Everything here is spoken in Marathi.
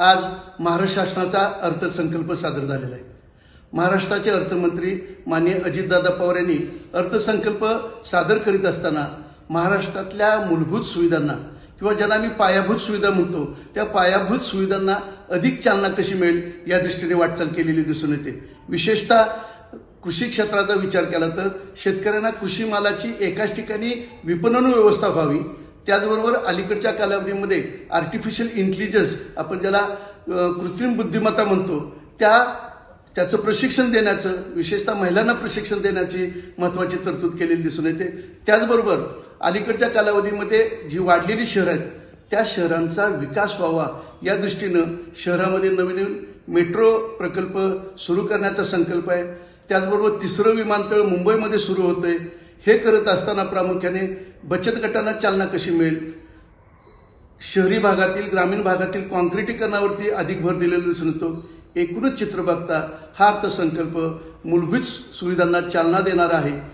आज महाराष्ट्र शासनाचा अर्थसंकल्प सादर झालेला आहे. महाराष्ट्राचे अर्थमंत्री माननीय अजितदादा पवार यांनी अर्थसंकल्प सादर करीत असताना महाराष्ट्रातल्या मूलभूत सुविधांना किंवा ज्यांना आम्ही पायाभूत सुविधा म्हणतो त्या पायाभूत सुविधांना अधिक चालना कशी मिळेल या दृष्टीने वाटचाल केलेली दिसून येते. विशेषतः कृषी क्षेत्राचा विचार केला तर शेतकऱ्यांना कृषी मालाची एकाच ठिकाणी विपणन व्यवस्था व्हावी त्याचबरोबर अलीकडच्या कालावधीमध्ये आर्टिफिशियल इंटेलिजन्स आपण ज्याला कृत्रिम बुद्धिमत्ता म्हणतो त्या त्याचं प्रशिक्षण देण्याचं विशेषतः महिलांना प्रशिक्षण देण्याची महत्त्वाची तरतूद केलेली दिसून येते. त्याचबरोबर अलीकडच्या कालावधीमध्ये जी वाढलेली शहरं आहेत त्या शहरांचा विकास व्हावा या दृष्टीनं शहरामध्ये नवीन नवीन मेट्रो प्रकल्प सुरू करण्याचा संकल्प आहे. त्याचबरोबर तिसरं विमानतळ मुंबईमध्ये सुरू होतं आहे हे करत असताना प्रामुख्याने बचत गटांना चालना कशी मिळेल? शहरी भागातील ग्रामीण भागातील कॉन्क्रिटीकरणावरती अधिक भर दिलेला दिसून येतो. एकूणच चित्र बघता हा अर्थसंकल्प मूलभूत सुविधांना चालना देणारा आहे.